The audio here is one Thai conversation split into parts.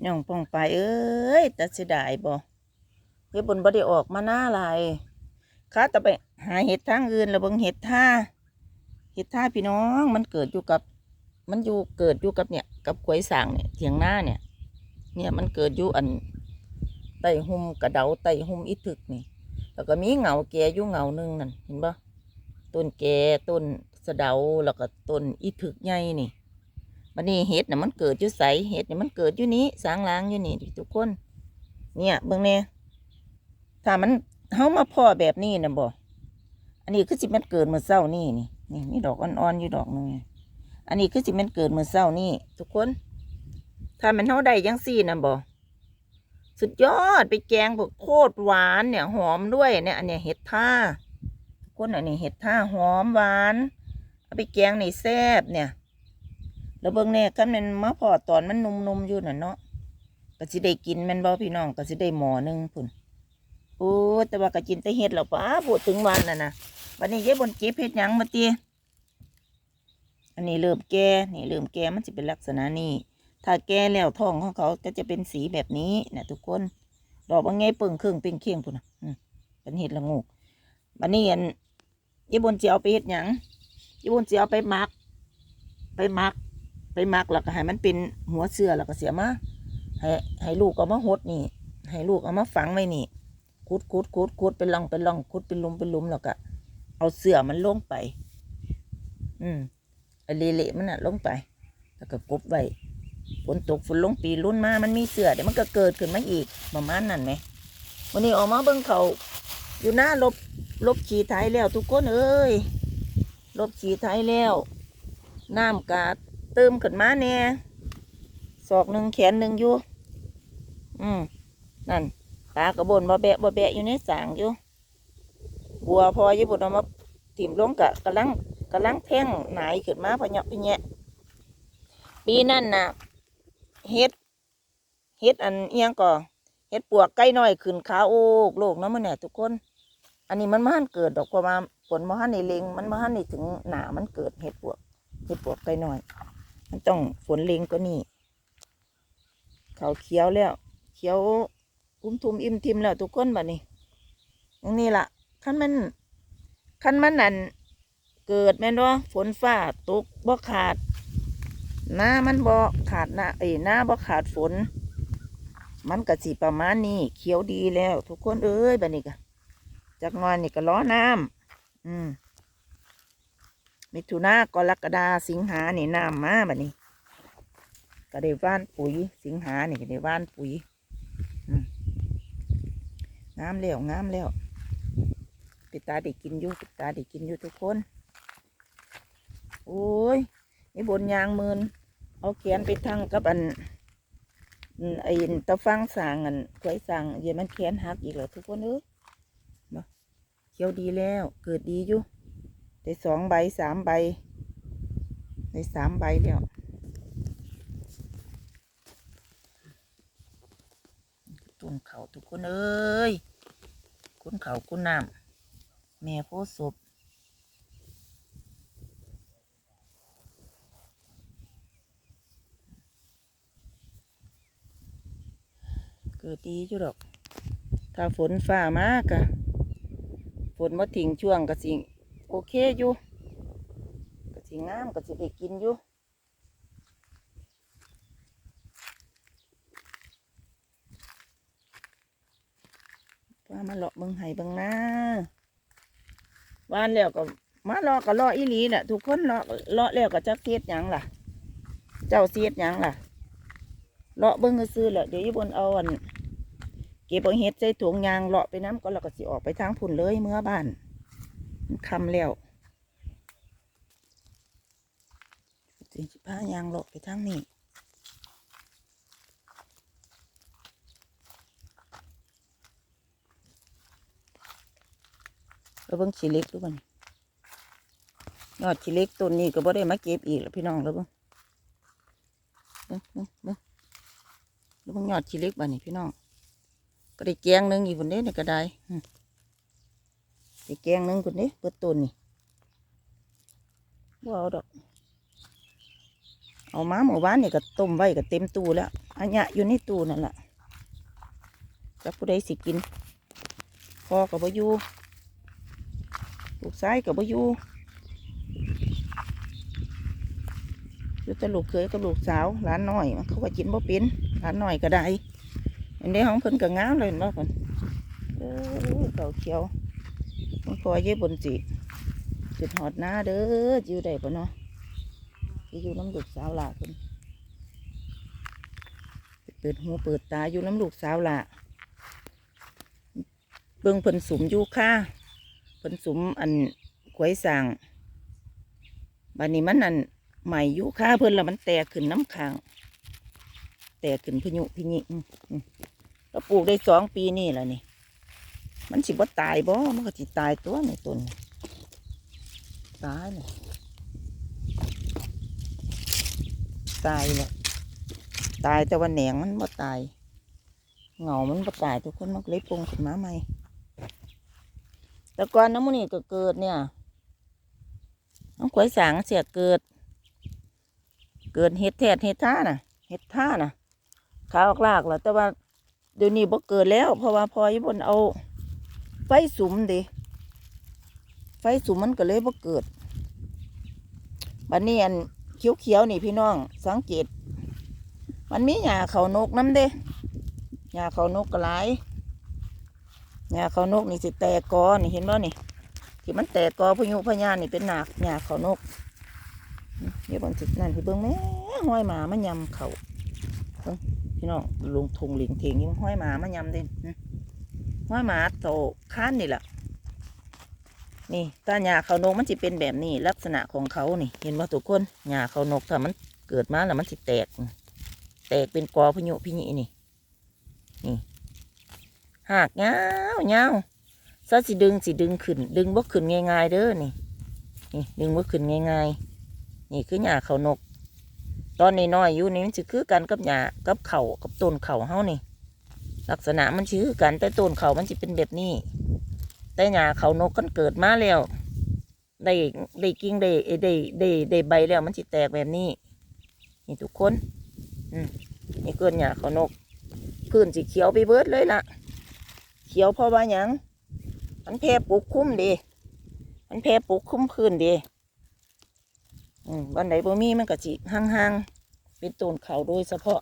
พี่น้องป้องไปเอ้ยตัดเสียดายบ่เฮ็ดบนบ่ได้ออกมาหน้าลายข้าแต่ไปหาเห็ดทางอื่นแล้วเบิ่งเห็ดท่าเห็ดท่าพี่น้องมันเกิดอยู่กับ มันอยู่เกิดอยู่กับเนี่ย กับกล้วยสางเนี่ยเถียงหน้าเนี่ย เนี่ยมันเกิดอยู่อันไตหุมกระเดาไตหุมอิถึกนี่ แล้วก็มีเหงาแก่อยู่เหงาหนึงนั่นเห็นปะต้นแก่ต้นสะเดาแล้วก็ต้นอิถึกใหญ่นี่ บันนี้เห็ดน่ะมันเกิดอยู่ใสเห็ดเนี่ยมันเกิดอยู่นี้สางล้างอยู่นี่ทุกคน เนี่ยเบิ่งแน่ถ้ามันเฮามาพ่อแบบนี้นะบ่อันนี้คือสิมันเกิดเมื่อเช้านี่นี่นี่มีดอกอ่อนๆอยู่ดอกหนึงอันนี้คือสิมันเกิดเมื่อเช้านี่ทุกคน ถ้ามันเฮาได้ยังซี่นะบ่สุดยอดไปแกงพวกโคตรหวานเนี่ยหอมด้วยเนี่ยอันเนี้ยเห็ดท่าทุกคนอันนี้เห็ดท่าหอมหวานเอาไปแกงในแซ่บเนี่ย แล้วเบิ่งแน่กันมันมาพอตอนมันนุ่มๆอยู่น่ะเนาะก็สิได้กินแมันบ่พี่น้องก็สิได้หมอนึงพุ่นโอ้แต่ว่าก็กินแต่เห็ดแล้วป้าพูดถึงวันน่ะนะวันนี้เย้บนเก็บเห็ดหยังมาตีอันนี้เริ่มแก่นี่เริ่มแก่มันจะเป็นลักษณะนี้ถ้าแก่แล้วท้องของเขาก็จะเป็นสีแบบนี้นะทุกคนดอกบางไงเปิ่งเครื่องเป่งเคียงพุ่นนะอืมเป็นเห็ดละงูกบันนี้อันยี่บนจะเอาไปเห็ดหยังยี่บนจะเอาไปหมัก ไปหมัก ไปมักแล้วก็ให้มันเป็นหัวเสือแล้วก็เสียมาให้ให้ลูกเอามาหดนี่ ให้ลูกเอามาฝังไว้นี่คุดคุดคุดคุดเป็นร่องเป็นร่องคุดเป็นลุมเป็นลุมแล้วก็เอาเสือมันลงไป อืมไอ้เละมันน่ะลงไป แล้วก็กบไว้ฝนตกฝนลงปีรุ่นมามันมีเสือเดี๋ยวมันก็เกิดขึ้นมาอีกประมาณนั้นไหมวันนี้ออกมาเบิ่งเขาอยู่หน้าลบลบขี่ไทยแล้ว ทุกคนเอ้ยลบขี่ไทยแล้วน้ำกาด เติมขึ้นมาแน่ศอกหนึ่งแขนหนึ่งอยู่ อืม นั่น ตากระบนบ่แบะบ่แบะอยู่ในสางอยู่ บัวพอญี่ปุ่นเอามาถิ่มลงกะกำลังกำลังแท่งหนายขึ้นมาพะเนาะพะแยะปีนั่นน่ะ เฮ็ด เฮ็ดอันเอียงก่อเฮ็ดปวกใกล้น้อยขึ้นขาโอกโลกเนาะมันเนี่ยทุกคน อันนี้มันมาหันเกิดดอกเพราะว่าฝนมาหันในเลงมันมาหันในถึงหนามันเกิดเฮ็ดปวกเฮ็ดปวกใกล้น้อย มันต้องฝนเลงก็นี่ เขาเขียวแล้ว เขียวอุ้มทุมอิ่มทิมแล้วทุกคนบัดนี้อย่างนี้ล่ะขั้นมันขั้นมันนั่นเกิดแม่นว่าฝนฟ้าตกบ่ขาดหน้ามันบ่ขาดหน้าเอ้ยหน้าบ่ขาดฝน มันก็สิประมาณนี้เขียวดีแล้ว ทุกคนเอ้ยบัดนี้ก็จากนอนนี่ก็ล้อน้ำอืม มิถุนากรกฎาสิงหาเนี่น้ำมาบัดนี้ก็ได้ว่านปุ๋ย สิงหาเนี่ก็ได้ว่านปุ๋ยงามแล้วงามแล้วปิดตาได้กินอยู่ปิดตาได้กินอยู่ทุกคน โอ้ยนี่บนยางมืนเอาแขนไปทั้งกับอันอืมไอ้ตะฟังสางอันกล้วยสางเดี๋ยวมันแขนหักอีกแล้วทุกคนเอ้ยมาเขียวดีแล้ว เกิดดีอยู่ ได้สองใบสามใบได้สามใบแล้วต้นเขาทุกคนเอ้ยคุณเขาคุณน้ำแม่โพศพเกิดดีอยู่ดอก ถ้าฝนฟ้ามากอะฝนมาทิ้งช่วงก็สิ โอเคอยู่ก็สิงามก็สิได้กินอยู่ว่ามาเลาะเบิงไห้เบิงหน้าวานแล้วก็มาเลาะก็เลาะอีหลีแหละทุกคนเลาะเลาะแล้วก็จะเสียดหยังล่ะ เจ้าเสียดหยังล่ะเลาะเบิ้งซื้อแหละเดี๋ยวยี่บนเอาอันเก็บเอาเห็ดใส่ถุงยางเลาะไปน้ำก็เราก็สิออกไปทางพุ่นเลยเมื่อบ้าน คำแล้วสิสิพายางเลาะไปทางนี้เราเบิ่งชีเล็กดูมันยอดชีเล็กต้นนี้ก็บ่ได้มาเก็บอีกแล้วพี่น้องแล้วเบิ่งเบิ่งเบิ่งเบิ่งแล้วมันยอดชีเล็กบ้านี่พี่น้องก็ได้แกงหนึงอยู่คนนี้นี่ก็ได้ อืมได้แกงหนึงคนนี้เปิดต้นนี่บ่เอาดอก เอามาเมื่อวานนี่ก็ต้มไว้ก็เต็มตู้แล้วอัญะอยู่ในตู้นั่นแหละจักผู้ใดสิกินพอกับบอยูลูกชายกับบอยูอยู่แต่ลูกเคยกับลูกสาวหลานน้อยมันเขาก็กินบ่เป็นหลานน้อยก็ได้อันนี้ของเพิ่นก็งามเลยเห็นบ่เพิ่นเออเก่าเขียว มันพอเย่บนสิจุดหอดหน้าเด้ออยู่ได้ปะเนาะสิอยู่น้ำลูกสาวหล่ะเพิ่นเปิดหูเปิดตาอยู่น้ำลูกสาวละเบิ่งเพิ่นสุมอยู่ค่าเพิ่นสุมอันขวยสั่งบัดนี้มันอันใหม่อยู่ค่าเพิ่นล้วมันแตกขึ้นน้ำค้าง แตกขึ้นพยุพิญิก็ปลูกได้สองปีนี่แหละนี่ มันสิบ่ตายบ่ มันก็สิตายตัวในต้นนี่ตายเลยตายเลยตายแต่ว่าแหนงมันบ่ตาย เหงามันบ่ตายทุกคนมันเลยปรุงขึ้นมาใหม่ แต่ก่อนน้ำมันนี่ก็เกิดเนี่ยน้องขวยสางเสียเกิด เกิดเห็ดแทดเห็ดท่าน่ะ เห็ดท่าน่ะ ขาออกลากแล้วแต่ว่าเดี๋ยวนี้บ่เกิดแล้ว เพราะว่าพอยบนเอา ไฟสุมเดิไฟสุมมันก็เลยบ่เกิดบัดนี้อันเขียวๆนี่พี่น้อง สังเกต มันมีหญ้าเขานกน้ำเด้หญ้าเขานกก็หลายหญ้าเขานกนี่สิแตกกอนี่เห็นบ่นี่ ที่มันแตกกอพยุพญานี่เป็นหนากหญ้าเขานกเดี๋ยวบนสินั่นที่เบิ่งแม่ห้อยหมามันยำเขาพี่น้องลงทงหลิงเทงนี่ห้อยหมามันยำเด่น ห้อยหมาโตค้านนี่แหละนี่ตาหญ้าเขานกมันจะเป็นแบบนี้ ลักษณะของเขานี่ เห็นว่าทุกคนหญ้าเขานกถ้ามันเกิดมาแล้วมันสิแตก แตกเป็นกอพยุพิญินี่ นี่หากเงาเงาซะสิดึงสิดึงขึ้น ดึงบ่ขึ้นง่ายๆเด้อนี่ นี่ ดึงบ่ขึ้นง่ายๆ นี่คือหญ้าเขานก ตอนน้อยๆอยู่นี่มันสิคือกันกับหญ้ากับเขากับต้นเขาเฮานี่ ลักษณะมันสิคือกัน แต่ต้นเขามันสิเป็นแบบนี้ แต่หญ้าเขานกกันเกิดมาแล้วได้ได้กิ่งได้ได้ได้ได้ใบแล้วมันสิแตกแบบนี้ นี่ทุกคน อืมนี่เกินหยาเขานกพื้นสีเขียวไปเบิดเลยล่ะ เขียวเพราะว่าหยังมันแพร่ปลูกคุ้มดีมันแพร่ปลูกคุ้มพื้นดีอืมวันไหนบ่มีมันก็จิห่างๆเป็นต้นเขาโดยเฉพาะ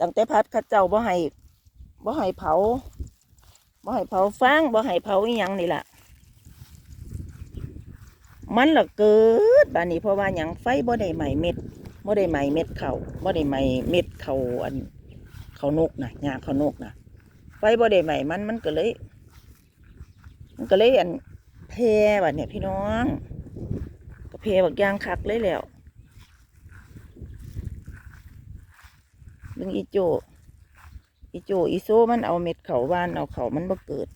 ตั้งแต่พัดข้าเจ้าบ่ให้บ่ให้เผาบ่ให้เผาฟางบ่ให้เผาอีหยังนี่แหละมันละเกิดบานนี้เพราะว่าหยังไฟบ่ได้ไหมเม็ดบ่ได้ไหมเม็ดเขาบ่ได้ไหมเม็ดเขาอันเขานกนะหญ้าเขานกนะไฟบ่ได้ไหมมันมันก็เลย มันก็เลยอันแพร่บัดเนี่ยพี่น้องก็แพร่บักยางคักเลยแล้ว เรื่องอีโจ อีโจ อีโซมันเอาเม็ดเขาบ้านเอาเขามันบ่เกิด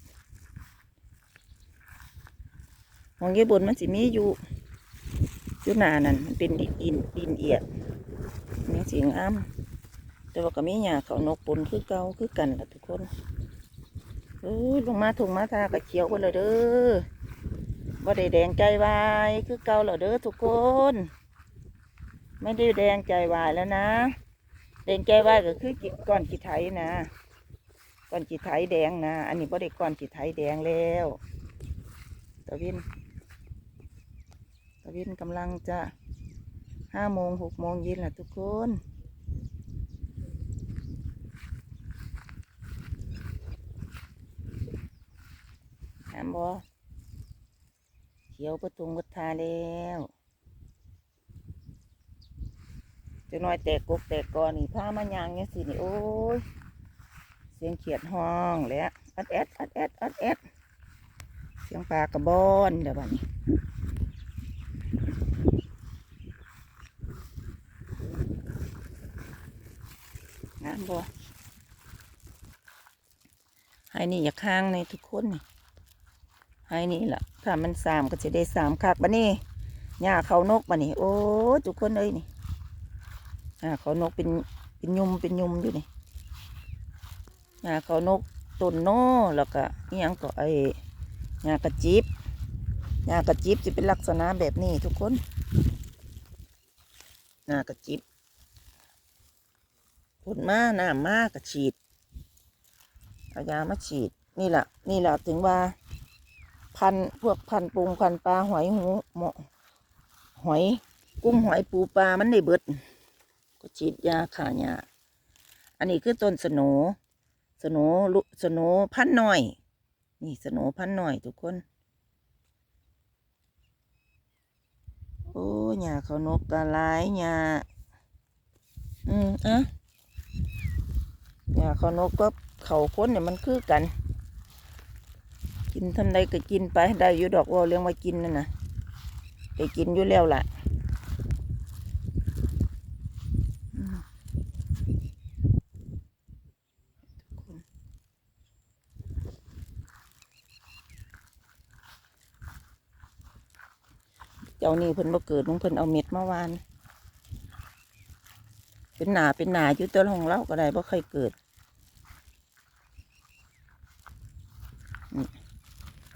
ของญี่ปุ่นมันสิมีอยู่อยู่หนานั่นมันเป็นดินดินเอียดมีสีงามแต่ว่าก็มีหญ้าเขานกปนคือเก่าคือกันละทุกคนเอ้ยลงมาถุงมาทากระเขียวกันเลยเด้อว่าได้แดงใจวายคือเก่าแล้วเด้อทุกคน ไม่ได้แดงใจวายแล้วนะ แดงใจวาก็คือจิก้อนจิไทยนะก้อนจิไทยแดงนะ อันนี้บ่ได้ก้อนจิไทยแดงแล้วตะวินตะวินกำลังจะห้าโมงหกโมงเย็นแหละทุกคนหามบอเขียวประทุงประทาแล้ว จะน้อยแตกกกแตกกอนี่ผ้ามายางเนี่ยสินี่โอ้ยเสียงเขียดห้องแล้วอัดแอดอัดแอดอัดแอดเสียงปลากระบอนเดี๋ยวบัดนี้งามบ่ให้นี่อย่าค้างในทุกคนนี่ให้นี่ละถ้ามันสามก็จะได้สามคักบันนี้หญ้าเขานกบันนี้โอ้ทุกคนเอ้ยนี่ หญ้าเขานกเป็นเป็นยุมเป็นยุมอยู่นี่หญ้าเขานกต้นโน่แล้วก็อิหยังก็ไอ้หญ้ากระจิบหญ้ากระจิบจะเป็นลักษณะแบบนี้ทุกคนหน้ากระจิบผลมาหน้ามากระฉีดเอายามาฉีด นี่แหละนี่แหละถึงว่า พันพวกพันปรุงพันปลาหอยหูหมอหอย กุ้งหอยปูปลามันได้เบิด ก็ฉีดยาขาหญ้าอันนี้คือต้นสโหนสโนลุสโหนพันธุ์น้อย นี่สโหนพันธุ์น้อยทุกคน โอ้หญ้าเขานกกะหลายหญ้าอืมอะหญ้าเขานกก็เขาค้นเนี่ยมันคือกัน กินทำใดก็กินไปได้อยู่ดอกว่าเลี้ยงมากินนั่นนะได้กินอยู่แล้วล่ะอืมทุกคนเจ้านี่เพิ่นบ่เกิดลุงเพิ่นเอาเม็ดมาวาน เป็นหนาเป็นหนาอยู่ตัวของเราก็ได้บ่เคยเกิดนี่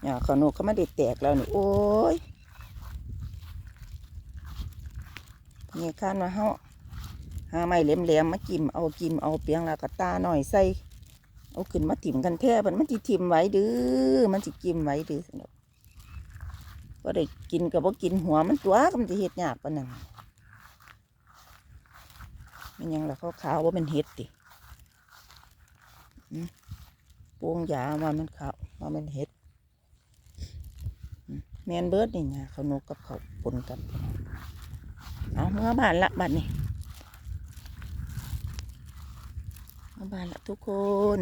ข่าขนกเขาไม่ได้แตกแล้วนี่โอ้ยนี่ข้านมาเฮาหาไม้เหลี่ยมๆมากิมเอากิมเอาเปียงลากระตาหน่อยใส่เอาขึ้นมาถิ่มกันแท้มันมันสิถิ่มไว้ดื้อมันสิกิมไว้ดื้อสนุก ก็ได้กินกับว่ากินหัวมันตัวก็มันจะเห็ดยากปานนั้นมันยังละขาวขาวว่ามันเห็ดติปวงยาว่ามันขาวว่ามันเห็ดแมนเบิร์ดนี่นะเขานกกับเขาปนกัน เอาเมื่อบานละบานนี่เมื่อบานละทุกคน